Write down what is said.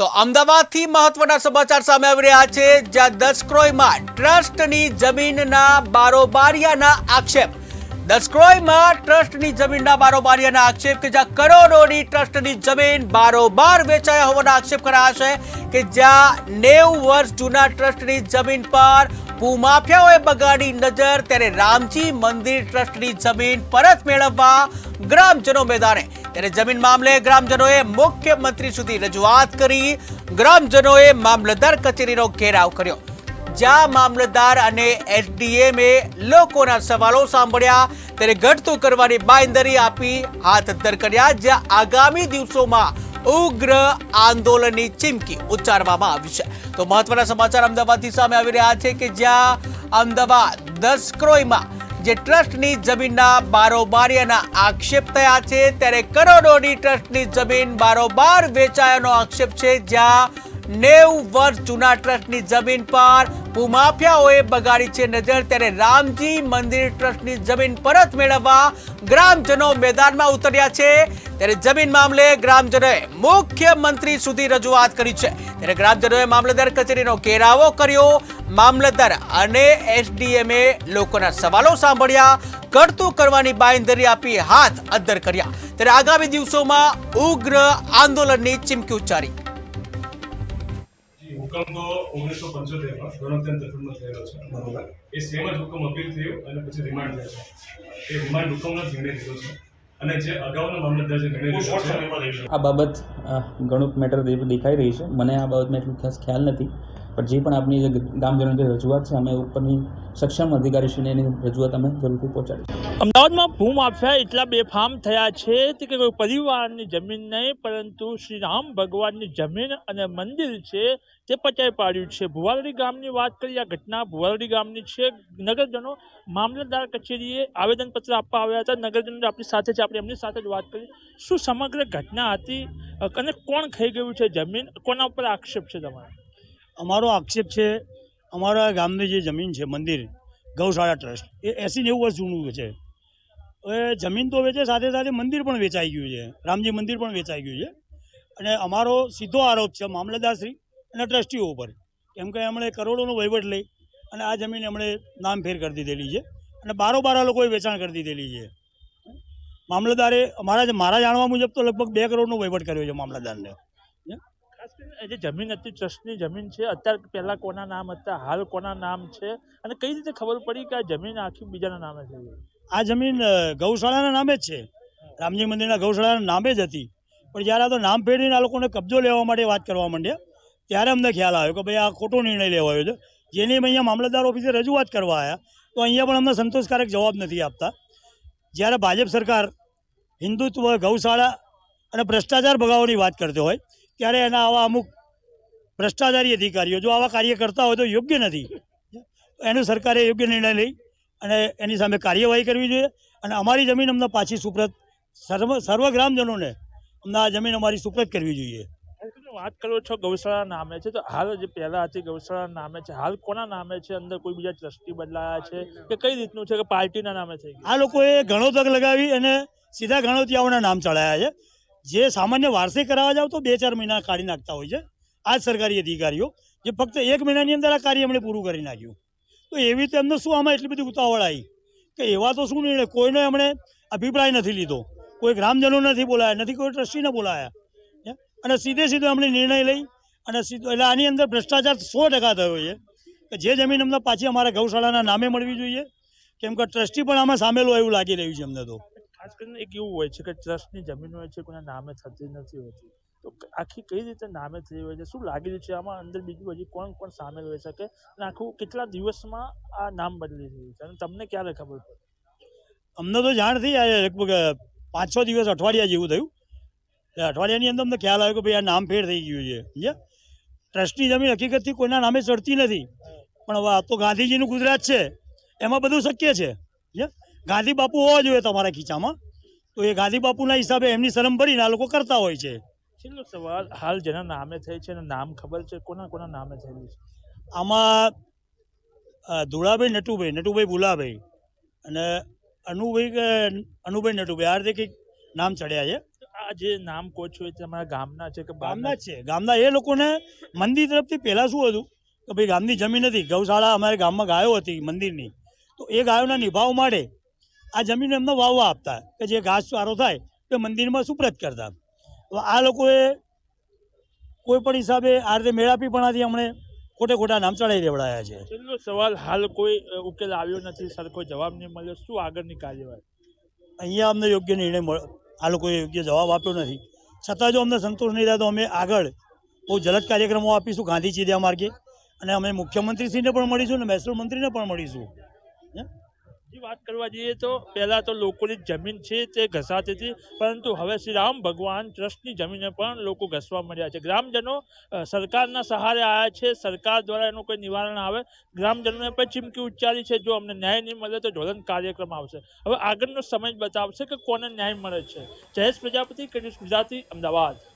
તો અમદાવાદથી મહત્વના સમાચાર સામે આવી રહ્યા છે, જ્યાં દસક્રોયમાં ટ્રસ્ટની જમીનના બારોબારિયાના આક્ષેપ. દસક્રોયમાં ટ્રસ્ટની જમીનના બારોબારિયાના આક્ષેપ કે જ્યાં કરોડોની ટ્રસ્ટની જમીન બારોબાર વેચાયા હોવાના આક્ષેપ કરાયા છે, કે જ્યાં નેવું વર્ષ જૂના ટ્રસ્ટની જમીન પર ભૂમાફિયાઓએ બગાડી નજર, ત્યારે રામજી મંદિર ટ્રસ્ટની જમીન પરત મેળવવા ગ્રામજનો મેદાને ત્યારે જમીન મામલે ગ્રામજનોએ મુખ્યમંત્રી સુધી રજૂઆત કરી. ગ્રામજનોએ મામલતદાર કચેરીનો ઘેરાવ કર્યો. જ્યાં મામલતદાર અને એસડીએમએ લોકોના સવાલો સાંભળ્યા, ત્યારે ઘટતું કરવાની બાંયધરી આપી હાથ ધર કર્યા, જ્યાં આગામી દિવસોમાં ઉગ્ર આંદોલનની ચીમકી ઉચ્ચારવામાં આવી છે. તો મહત્વના સમાચાર અમદાવાદથી સામે આવી રહ્યા છે કે જ્યાં અમદાવાદ દસક્રોયમાં જે ટ્રસ્ટની જમીનના બારોબારીના આક્ષેપ થયા છે, ત્યારે કરોડોની ટ્રસ્ટની જમીન બારોબાર વેચાયાનો આક્ષેપ છે, જ્યાં નેવું વર્ષ જૂના ટ્રસ્ટની જમીન પર ભૂમાફિયાઓએ બગાડી છે નજર, ત્યારે રામજી મંદિર ટ્રસ્ટની જમીન પરત મેળવવા ગ્રામજનો મેદાનમાં ઉતર્યા છે. ત્યારે જમીન મામલે ગ્રામજનોએ મુખ્યમંત્રી સુધી રજૂઆત કરી છે. ત્યારે ગ્રામજનોએ મામલતદાર કચેરીનો ઘેરાવો કર્યો. મામલતદાર અને એસડીએમએ લોકોના સવાલો સાંભળ્યા કરતું કરવાની બાંયધરી આપી હાથ અદ્દર કર્યા. ત્યારે આગામી દિવસોમાં ઉગ્ર આંદોલનની ચીમકી ઉચ્ચારી. હુકમ તો ઓગણીસો પંચોતેરમાં ગણતંત્ર તરફનો થયેલો છે. બરોબર. એ સેમ જ હુકમ અપીલ થયો અને પછી રિમાન્ડ થયો છે. એ રિમાન્ડ હુકમનો નિર્ણય લીધો છે. અને જે અગાઉનો મામલતદાર જે નિર્ણય લીધો છે આ બાબત અ, ઘણું મેટર દેખાઈ રહી છે. મને આ બાબતમાં એટલું ખાસ ખ્યાલ નથી. પણ જે પણ આપની જે ગામજનોની રજૂઆત છે, અમે ઉપરની સક્ષમ અધિકારીશ્રીને એની રજૂઆત અમે જરૂરથી પહોંચાડીશું. અમદાવાદમાં ભૂમાફિયા એટલા બેફામ થયા છે કે કોઈ પરિવારની જમીન નહીં, પરંતુ શ્રી રામ ભગવાનની જમીન અને મંદિર છે તે પચાઈ પાડ્યું છે. ભુવારડી ગામની વાત કરીએ, આ ઘટના ભુવારડી ગામની છે. નગરજનો મામલતદાર કચેરીએ આવેદનપત્ર આપવા આવ્યા હતા. નગરજનો આપણી સાથે છે આપણે એમની સાથે જ વાત કરી. શું સમગ્ર ઘટના હતી અને કોણ ખાઈ ગયું છે જમીન? કોના ઉપર આક્ષેપ છે તમારો? અમારો આક્ષેપ છે, અમારા ગામની જે જમીન છે, મંદિર, ગૌશાળા ટ્રસ્ટ, એ એસી નેવું વર્ષ જૂનું છે. હવે જમીન તો વેચે, સાથે સાથે મંદિર પણ વેચાઈ ગયું છે, રામજી મંદિર પણ વેચાઈ ગયું છે. અને અમારો સીધો આરોપ છે, મામલતદારશ્રી અને ટ્રસ્ટીઓ ઉપર. કેમ કે એમણે કરોડોનો વહીવટ લઈ અને આ જમીન એમણે નામફેર કરી દીધેલી છે અને બારો બારા લોકોએ વેચાણ કરી દીધેલી છે. મામલતદારે અમારા મારા જાણવા મુજબ તો લગભગ બે કરોડનો વહીવટ કર્યો છે મામલતદારને. જે જમીન હતી, ટ્રસ્ટની જમીન છે, અત્યારે પહેલા કોના નામ હતા, હાલ કોના નામ છે, અને કઈ રીતે ખબર પડી કે આ જમીન આખી બીજાના નામે થઈ આ જમીન ગૌશાળાના નામે જ છે. રામજી મંદિરના ગૌશાળાના નામે જ હતી. પણ જ્યારે આ તો નામ ફેરવીને આ લોકોને કબજો લેવા માટે વાત કરવા માંડ્યા, ત્યારે અમને ખ્યાલ આવ્યો કે ભાઈ આ ખોટો નિર્ણય લેવાયો છે. જેની અહીંયા મામલતદાર ઓફિસે રજૂઆત કરવા આવ્યા તો અહીંયા પણ અમને સંતોષકારક જવાબ નથી આપતા. જ્યારે ભાજપ સરકાર હિન્દુત્વ, ગૌશાળા અને ભ્રષ્ટાચાર ભગાવવાની વાત કરતો હોય ત્યારે એના આવા અમુક ભ્રષ્ટાચારી અધિકારીઓ જો આવા કાર્ય કરતા હોય તો યોગ્ય નથી. એનું સરકારે યોગ્ય નિર્ણય લઈ અને એની સામે કાર્યવાહી કરવી જોઈએ. અને અમારી જમીન અમને પાછી સુપ્રત સર્વ સર્વ ગ્રામજનોને અમને આ જમીન અમારી સુપ્રત કરવી જોઈએ. વાત કરો છો ગૌશાળા નામે છે તો હાલ જે પહેલા હતી ગૌશાળા નામે છે હાલ કોના નામે છે? અંદર કોઈ બીજા ટ્રસ્ટી બદલાયા છે? કે કઈ રીતનું છે કે પાર્ટીના નામે થઈ આ લોકોએ ઘણો તક લગાવી અને સીધા ગણોતિયાઓના નામ ચડાયા છે. જે સામાન્ય વારસે કરાવવા જાવ તો બે ચાર મહિના કાઢી નાખતા હોય છે. આ જ સરકારી અધિકારીઓ જે ફક્ત એક મહિનાની અંદર આ કાર્ય એમણે પૂરું કરી નાખ્યું. તો એવી રીતે એમને શું આમાં એટલી બધી ઉતાવળ આવી કે એવા તો શું નિર્ણય? કોઈનો એમણે અભિપ્રાય નથી લીધો. કોઈ ગ્રામજનો નથી બોલાયા, નથી કોઈ ટ્રસ્ટીને બોલાયા? અને સીધે સીધો એમણે નિર્ણય લઈ અને સીધો, એટલે આની અંદર ભ્રષ્ટાચાર સો ટકા થયો છે. કે જે જમીન અમને પાછી અમારા ગૌશાળાના નામે મળવી જોઈએ. કેમ કે ટ્રસ્ટી પણ આમાં સામેલ એવું લાગી રહ્યું છે અમને તો. ખાસ એક એવું હોય છે કે ટ્રસ્ટની જમીન હોય છે, કોઈના નામે થતી નથી હોતી. તો આખી કઈ રીતે નામે થઈ હોય છે? શું લાગી રહ્યું છે? આમાં અંદર બીજું હજી કોણ કોણ સામેલ હોઈ શકે અને આખું કેટલા દિવસમાં આ નામ બદલી રહ્યું છે? અને તમને ક્યારે ખબર પડે? અમને તો જાણ થઈ લગભગ પાંચ છ દિવસ અઠવાડિયા જેવું થયું. અઠવાડિયાની અંદર અમને ખ્યાલ આવ્યો કે ભાઈ આ નામ ફેર થઈ ગયું છે. સમજ્યા? ટ્રસ્ટની જમીન હકીકતથી કોઈના નામે ચડતી નથી. પણ હવે આ તો ગાંધીજીનું ગુજરાત છે. એમાં બધું શક્ય છે. સમજ્યા? ગાંધી બાપુ હોવા જોઈએ તમારા ખીચામાં. તો એ ગાંધી બાપુના હિસાબે એમની શરમ ભરીને આ લોકો કરતા હોય છે. છેલ્લો સવાલ હાલ જેના નામે થઈ છે એનું નામ ખબર છે કોના કોના નામે થયેલું છે? આમાં ધુળાભાઈ નટુભાઈ નટુભાઈ ભુલાભાઈ અને અનુભાઈ કે અનુભાઈ નટુભાઈ આ રીતે કંઈક નામ ચડ્યા છે. આ આ જે નામ કહો છો એ તમારા ગામના છે કે ગામના છે. ગામના એ લોકોને મંદિર તરફથી પહેલાં શું હતું કે ભાઈ ગામની જમીન હતી. ગૌશાળા અમારે ગામમાં ગાયો હતી મંદિરની. તો એ ગાયોના નિભાવ માટે આ જમીન એમને વાવવા આપતા કે જે ઘાસ ચારો થાય તે મંદિરમાં સુપ્રત કરતા. હવે આ લોકોએ કોઈ પણ હિસાબે આ રીતે મેળાપીપણાથી અમને ખોટે ખોટા નામ ચડાવી દેવડાયા છે. છેલ્લો સવાલ હાલ કોઈ ઉકેલ આવ્યો નથી સરખો જવાબ નહીં મળ્યો. શું આગળની કાર્યવાહી? અહીંયા અમને યોગ્ય નિર્ણય મળ્યો આ લોકોએ યોગ્ય જવાબ આપ્યો નથી. છતાં જો અમને સંતોષ નહીં થાય તો અમે આગળ બહુ જલદ કાર્યક્રમો આપીશું ગાંધી ચીડિયા માર્ગે. અને અમે મુખ્યમંત્રીશ્રીને પણ મળીશું અને મહેસૂલ મંત્રીને પણ મળીશું. વાત કરવા જઈએ તો પહેલાં તો લોકોની જમીન છે તે ઘસાતી હતી, પરંતુ હવે શ્રી રામ ભગવાન ટ્રસ્ટની જમીને પણ લોકો ઘસવા મળ્યા છે. ગ્રામજનો સરકારના સહારે આવ્યા છે, સરકાર દ્વારા એનું કોઈ નિવારણ આવે. ગ્રામજનોને પણ ચીમકી ઉચ્ચારી છે, જો અમને ન્યાય નહીં મળે તો જ્વલન કાર્યક્રમ આવશે. હવે આગળનો સમય બતાવશે કે કોને ન્યાય મળે છે. જયેશ પ્રજાપતિ કનિષ્ક ગુજરાતી, અમદાવાદ.